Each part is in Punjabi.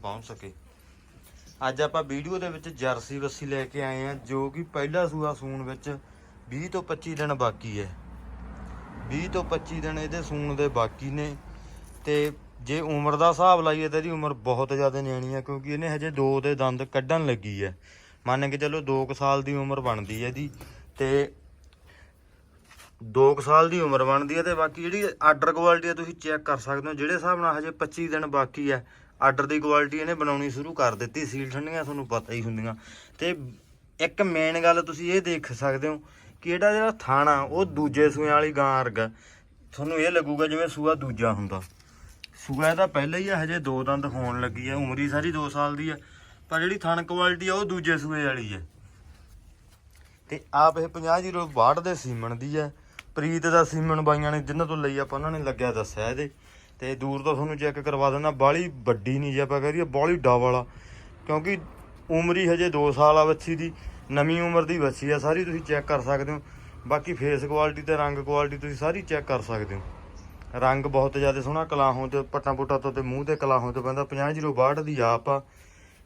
ਪਹੁੰਚ ਸਕੇ। ਅੱਜ ਆਪਾਂ ਵੀਡੀਓ ਦੇ ਵਿੱਚ ਜਰਸੀ ਬੱਸੀ ਲੈ ਕੇ ਆਏ ਆ ਜੋ ਕਿ ਪਹਿਲਾ ਸੂਆ ਸੂਣ ਵਿੱਚ 20 ਤੋਂ 25 ਦਿਨ ਬਾਕੀ ਹੈ। 20 ਤੋਂ 25 ਦਿਨ ਇਹਦੇ ਸੂਣ ਦੇ ਬਾਕੀ ਨੇ ਤੇ ਜੇ ਉਮਰ ਦਾ ਹਿਸਾਬ ਲਾਈਏ ਤਾਂ ਇਹਦੀ ਉਮਰ ਬਹੁਤ ਜ਼ਿਆਦਾ ਨਿਆਣੀ ਹੈ, ਕਿਉਂਕਿ ਇਹਨੇ ਹਜੇ ਦੋ ਦੇ ਦੰਦ ਕੱਢਣ ਲੱਗੀ ਹੈ। ਮੰਨ ਕੇ ਚੱਲੋ 2 ਸਾਲ ਦੀ ਉਮਰ ਬਣਦੀ ਹੈ ਇਹਦੀ ਤੇ 2 ਸਾਲ ਦੀ ਉਮਰ ਬਣਦੀ ਹੈ ਤੇ ਬਾਕੀ ਜਿਹੜੀ ਆਰਡਰ ਕੁਆਲਿਟੀ ਹੈ ਤੁਸੀਂ ਚੈੱਕ ਕਰ ਸਕਦੇ ਹੋ, ਜਿਹੜੇ ਹਿਸਾਬ ਨਾਲ ਹਜੇ 25 ਦਿਨ ਬਾਕੀ ਹੈ ਆਰਡਰ ਦੀ ਕੁਆਲਿਟੀ ਇਹਨੇ ਬਣਾਉਣੀ ਸ਼ੁਰੂ ਕਰ ਦਿੱਤੀ, ਸੀਲ ਠੰਡੀਆਂ ਤੁਹਾਨੂੰ ਪਤਾ ਹੀ ਹੁੰਦੀਆਂ। ਤੇ ਇੱਕ ਮੇਨ ਗੱਲ ਤੁਸੀਂ ਇਹ ਦੇਖ ਸਕਦੇ ਹੋ ਕਿ ਇਹਦਾ ਜਿਹੜਾ ਥਾਣਾ, ਉਹ ਦੂਜੇ ਸੂਆਂ ਵਾਲੀ ਗਾਂ ਵਰਗਾ ਤੁਹਾਨੂੰ ਇਹ ਲੱਗੂਗਾ ਜਿਵੇਂ ਸੂਆ ਦੂਜਾ ਹੁੰਦਾ। ਸੂਆ ਤਾਂ ਪਹਿਲਾਂ ਹੀ ਆ, ਹਜੇ ਦੋ ਦੰਦ ਹੋਣ ਲੱਗੀ ਹੈ ਉਮਰੀ ਸਾਰੀ 2 ਸਾਲ ਦੀ ਹੈ ਪਰ ਜਿਹੜੀ ਥਣ ਕੁਆਲਿਟੀ ਆ, ਉਹ ਦੂਜੇ ਸੂਏ ਵਾਲੀ ਹੈ ਤੇ ਆਪ ਇਹ 50 ਜੀਰੋ 62 ਦੇ ਸੀਮਣ ਦੀ ਹੈ ਪ੍ਰੀਤ ਦਾ ਸੀਮਣ ਬਾਈਆਂ ਨੇ ਜਿੰਨਾਂ ਤੋਂ ਲਈ ਆਪਾਂ ਉਹਨਾਂ ਨੇ ਲੱਗਿਆ ਦੱਸਿਆ ਇਹਦੇ। ਤੇ ਦੂਰ ਤੋਂ ਤੁਹਾਨੂੰ ਚੈੱਕ ਕਰਵਾ ਦਿੰਦਾ, ਬਾਲੀ ਵੱਡੀ ਨਹੀਂ ਜੇ ਆਪਾਂ ਕਰੀਏ ਬਾਲੀ ਡਬਲ ਆ ਕਿਉਂਕਿ ਉਮਰੀ ਹਜੇ 2 ਸਾਲ ਆ ਬੱਚੀ ਦੀ, ਨਵੀਂ ਉਮਰ ਦੀ ਬੱਚੀ ਆ, ਸਾਰੀ ਤੁਸੀਂ ਚੈੱਕ ਕਰ ਸਕਦੇ ਹੋ। ਬਾਕੀ ਫੇਸ ਕੁਆਲਿਟੀ ਤੇ ਰੰਗ ਕੁਆਲਿਟੀ ਤੁਸੀਂ ਸਾਰੀ ਚੈੱਕ ਕਰ ਸਕਦੇ ਹੋ। ਰੰਗ ਬਹੁਤ ਜ਼ਿਆਦਾ ਸੋਹਣਾ, ਕਲਾਹੋਂ ਤੇ ਪੱਟਾਂ ਪੁੱਟਾਂ ਤੋਂ ਤੇ ਮੂੰਹ ਤੇ ਕਲਾਹੋਂ ਤੇ ਪੈਂਦਾ 5062 ਦੀ ਆਪ ਆ।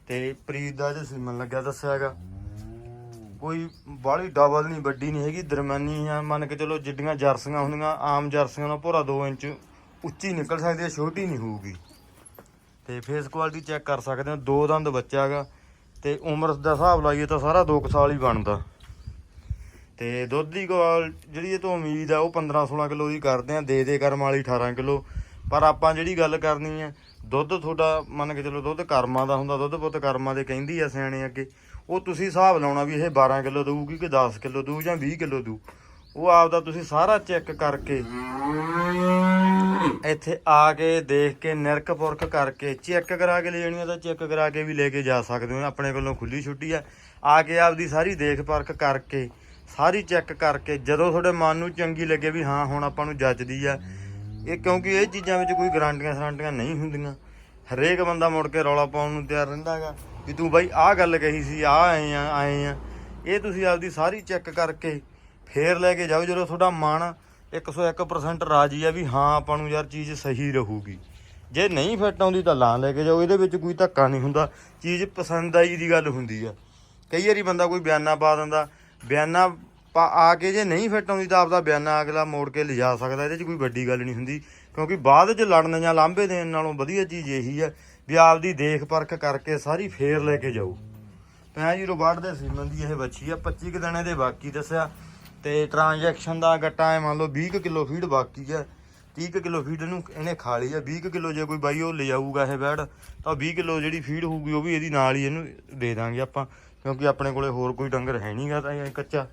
ਤੇ ਪ੍ਰੀਤ ਦਾ ਜੇ ਸੀਮਨ ਲੱਗਿਆ ਦੱਸਿਆ ਹੈਗਾ। ਕੋਈ ਬਾਹਲੀ ਡਬਲ ਨਹੀਂ ਵੱਡੀ ਨਹੀਂ ਹੈਗੀ, ਦਰਮਿਆਨੀ ਆ, ਮੰਨ ਕੇ ਚਲੋ ਜਿੱਡੀਆਂ ਜਰਸੀਆਂ ਹੁੰਦੀਆਂ, ਆਮ ਜਰਸੀਆਂ ਨਾਲ ਭੋਰਾ 2 ਇੰਚ ਉੱਚੀ ਨਿਕਲ ਸਕਦੀ ਹੈ ਛੋਟੀ ਨਹੀਂ ਹੋਊਗੀ। ਤੇ ਫੇਸ ਕੁਆਲਿਟੀ ਚੈੱਕ ਕਰ ਸਕਦੇ ਹੋ, ਦੋ ਦੰਦ ਬੱਚਾ ਹੈਗਾ। ਤੇ ਉਮਰ ਦਾ ਹਿਸਾਬ ਲਾਈਏ ਤਾਂ ਸਾਰਾ 2 ਸਾਲ ਹੀ ਬਣਦਾ। ਤੇ ਦੁੱਧ ਦੀ ਕੁਆਲ ਜਿਹੜੀ ਇਹ ਤੋਂ ਉਮੀਦ ਆ, ਉਹ 15 16 ਕਿਲੋ ਦੀ ਕਰਦੇ ਆ, ਦੇ ਦੇ ਕਰਮ ਵਾਲੀ 18 ਕਿਲੋ। ਪਰ ਆਪਾਂ ਜਿਹੜੀ ਗੱਲ ਕਰਨੀ ਹੈ ਦੁੱਧ ਤੁਹਾਡਾ ਮੰਨ ਕੇ ਚਲੋ, ਦੁੱਧ ਕਰਮਾਂ ਦਾ ਹੁੰਦਾ, ਦੁੱਧ ਪੁੱਤ ਕਰਮਾਂ ਦੇ ਕਹਿੰਦੀ ਆ ਸਿਆਣੇ ਅੱਗੇ। ਉਹ ਤੁਸੀਂ ਹਿਸਾਬ ਲਾਉਣਾ ਵੀ ਇਹ 12 ਕਿਲੋ ਦਊਗੀ ਕਿ 10 ਕਿਲੋ ਦਊ ਜਾਂ 20 ਕਿਲੋ ਦਊ। ਉਹ ਆਪਦਾ ਤੁਸੀਂ ਸਾਰਾ ਚੈੱਕ ਕਰਕੇ ਇੱਥੇ ਆ ਕੇ ਦੇਖ ਕੇ ਨਿਰਕ ਪੁਰਖ ਕਰਕੇ ਚੈੱਕ ਕਰਾ ਕੇ ਲੈ ਜਾਣੀ ਆ ਤਾਂ ਚੈੱਕ ਕਰਾ ਕੇ ਵੀ ਲੈ ਕੇ ਜਾ ਸਕਦੇ ਹੋ। ਆਪਣੇ ਕੋਲੋਂ ਖੁੱਲੀ ਛੁੱਟੀ ਆ। ਆ ਕੇ ਆਪਦੀ ਸਾਰੀ ਦੇਖ ਪਰਖ ਕਰਕੇ, ਸਾਰੀ ਚੈੱਕ ਕਰਕੇ, ਜਦੋਂ ਤੁਹਾਡੇ ਮਨ ਨੂੰ ਚੰਗੀ ਲੱਗੇ ਵੀ ਹਾਂ, ਹੁਣ ਆਪਾਂ ਨੂੰ ਜੱਜਦੀ ਆ। ਇਹ ਕਿਉਂਕਿ ਇਹ ਚੀਜ਼ਾਂ ਵਿੱਚ ਕੋਈ ਗਾਰੰਟੀਆਂ ਸਰਾਂਟੀਆਂ ਨਹੀਂ ਹੁੰਦੀਆਂ। ਹਰੇਕ ਬੰਦਾ ਮੁੜ ਕੇ ਰੌਲਾ ਪਾਉਣ ਨੂੰ ਤਿਆਰ ਰਹਿੰਦਾ ਹੈਗਾ। ਵੀ ਤੂੰ ਬਾਈ ਆਹ ਗੱਲ ਕਹੀ ਸੀ ਆ ਆਏ ਆ ਆਏ ਆ। ਇਹ ਤੁਸੀਂ ਆਪਦੀ ਸਾਰੀ ਚੈੱਕ ਕਰਕੇ ਫੇਰ ਲੈ ਕੇ ਜਾਓ। ਜਦੋਂ ਤੁਹਾਡਾ ਮਨ 101% ਰਾਜੀ ਆ ਵੀ ਹਾਂ, ਆਪਾਂ ਨੂੰ ਯਾਰ ਚੀਜ਼ ਸਹੀ ਰਹੂਗੀ। ਜੇ ਨਹੀਂ ਫਿੱਟ ਆਉਂਦੀ ਤਾਂ ਲਾਂ ਲੈ ਕੇ ਜਾਓ, ਇਹਦੇ ਵਿੱਚ ਕੋਈ ਧੱਕਾ ਨਹੀਂ ਹੁੰਦਾ। ਚੀਜ਼ ਪਸੰਦ ਆਈ ਦੀ ਗੱਲ ਹੁੰਦੀ ਆ। ਕਈ ਵਾਰੀ ਬੰਦਾ ਕੋਈ ਬਿਆਨਾ ਪਾ ਦਿੰਦਾ, ਬਿਆਨਾ ਪਾ ਆ ਕੇ ਜੇ ਨਹੀਂ ਫਿੱਟ ਆਉਂਦੀ ਤਾਂ ਆਪਦਾ ਬਿਆਨਾ ਅਗਲਾ ਮੋੜ ਕੇ ਲਿਜਾ ਸਕਦਾ, ਇਹਦੇ 'ਚ ਕੋਈ ਵੱਡੀ ਗੱਲ ਨਹੀਂ ਹੁੰਦੀ। ਕਿਉਂਕਿ ਬਾਅਦ 'ਚ ਲੜਨ ਜਾਂ ਲਾਂਭੇ ਦੇਣ ਨਾਲੋਂ ਵਧੀਆ ਚੀਜ਼ ਇਹੀ ਆ ਵੀ ਆਪਦੀ ਦੇਖ ਪਰਖ ਕਰਕੇ ਸਾਰੀ ਫੇਰ ਲੈ ਕੇ ਜਾਓ। ਮੈਂ ਜੀ ਰੋਬਟ ਦੇ ਸੀਮਨ ਦੀ ਇਹ ਬੱਚੀ ਆ 25 ਕੁ ਦਿਨਾਂ ਦੇ ਬਾਕੀ ਦੱਸਿਆ। ਤੇ ਟ੍ਰਾਂਜੈਕਸ਼ਨ ਦਾ ਗੱਟਾ ਹੈ, ਮੰਨ ਲਓ 20 ਕੁ ਕਿਲੋ ਫੀਡ ਬਾਕੀ ਹੈ 30 ਕੁ ਕਿਲੋ ਫੀਡ ਇਹਨੂੰ, ਇਹਨੇ ਖਾ ਲਈ ਆ 20 ਕੁ ਕਿਲੋ ਜੇ ਕੋਈ ਬਾਈ ਉਹ ਲੈ ਜਾਊਗਾ ਇਹ ਬੈੜ ਤਾਂ 20 ਕਿਲੋ ਜਿਹੜੀ ਫੀਡ ਹੋਊਗੀ ਉਹ ਵੀ ਇਹਦੀ ਨਾਲ ਹੀ ਇਹਨੂੰ ਦੇ ਦਾਂਗੇ ਆਪਾਂ, ਕਿਉਂਕਿ ਆਪਣੇ ਕੋਲੇ ਹੋਰ ਕੋਈ ਡੰਗਰ ਹੈ ਨਹੀਂਗਾ ਤਾਂ ਇਹ ਕੱਚਾ।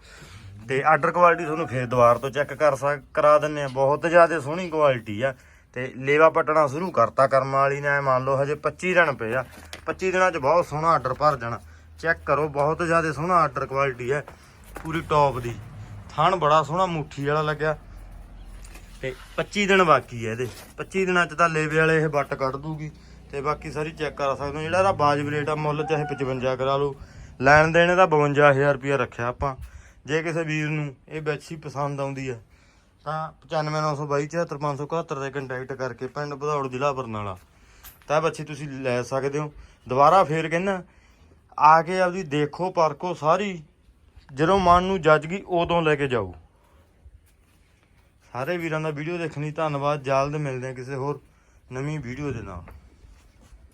ਤੇ ਆਰਡਰ ਕੁਆਲਿਟੀ ਤੁਹਾਨੂੰ ਫੇਰ ਦੁਬਾਰ ਤੋਂ ਚੈੱਕ ਕਰ ਸਕ, ਕਰਾ ਦਿੰਨੇ ਆ ਬਹੁਤ ਜ਼ਿਆਦਾ ਸੋਹਣੀ ਕੁਆਲਿਟੀ ਆ। ਤੇ ਲੇਵਾ ਪਟਣਾ ਸ਼ੁਰੂ ਕਰਤਾ ਕਰਮ ਵਾਲੀ ਨੇ, ਐਂ ਮੰਨ ਲਓ ਹਜੇ 25 ਦਿਨ ਪਏ ਆ। 25 ਦਿਨਾਂ 'ਚ ਬਹੁਤ ਸੋਹਣਾ ਆਰਡਰ ਭਰ ਜਾਣਾ। ਚੈੱਕ ਕਰੋ, ਬਹੁਤ ਜ਼ਿਆਦਾ ਸੋਹਣਾ ਆਰਡਰ ਕੁਆਲਿਟੀ ਹੈ, ਪੂਰੀ ਟੌਪ ਦੀ। ਥਣ ਬੜਾ ਸੋਹਣਾ ਮੁੱਠੀ ਵਾਲਾ ਲੱਗਿਆ। ਤੇ 25 ਦਿਨ ਬਾਕੀ ਹੈ ਇਹਦੇ। 25 ਦਿਨਾਂ 'ਚ ਤਾਂ ਲੇਵੇ ਵਾਲੇ ਇਹ ਵੱਟ ਕੱਢ ਦੂਗੀ। ਤੇ ਬਾਕੀ ਸਾਰੀ ਚੈੱਕ ਕਰ ਸਕਦੇ ਹੋ। ਜਿਹੜਾ ਇਹਦਾ ਬਾਜਬ ਰੇਟ ਆ, ਮੁੱਲ ਚਾਹੇ 55 ਕਰਾ ਲਓ। ਲੈਣ ਦੇਣ ਦਾ 52000 ਰੁਪਇਆ ਰੱਖਿਆ ਆਪਾਂ। ਜੇ ਕਿਸੇ ਵੀਰ ਨੂੰ ਇਹ ਬੱਚੀ ਪਸੰਦ ਆਉਂਦੀ ਹੈ ਤਾਂ 9592274571 ਤੇ ਕੰਟੈਕਟ ਕਰਕੇ ਪਿੰਡ ਬਧੌੜ ਜ਼ਿਲ੍ਹਾ ਬਰਨਾਲਾ। ਤਾਂ ਇਹ ਬੱਚੀ ਤੁਸੀਂ ਲੈ ਸਕਦੇ ਹੋ। ਦੁਬਾਰਾ ਫੇਰ ਕਹਿੰਦਾ, ਆ ਕੇ ਆਪਦੀ ਦੇਖੋ, ਪਰਖੋ ਸਾਰੀ। ਜਦੋਂ ਮਨ ਨੂੰ ਜੱਜ ਗਈ, ਉਦੋਂ ਲੈ ਕੇ ਜਾਓ ਸਾਰੇ ਵੀਰਾਂ ਦਾ ਵੀਡੀਓ ਦੇਖਣ ਲਈ ਧੰਨਵਾਦ। ਜਲਦ ਮਿਲਦੇ ਹਾਂ ਕਿਸੇ ਹੋਰ ਨਵੀਂ ਵੀਡੀਓ ਦੇ ਨਾਲ।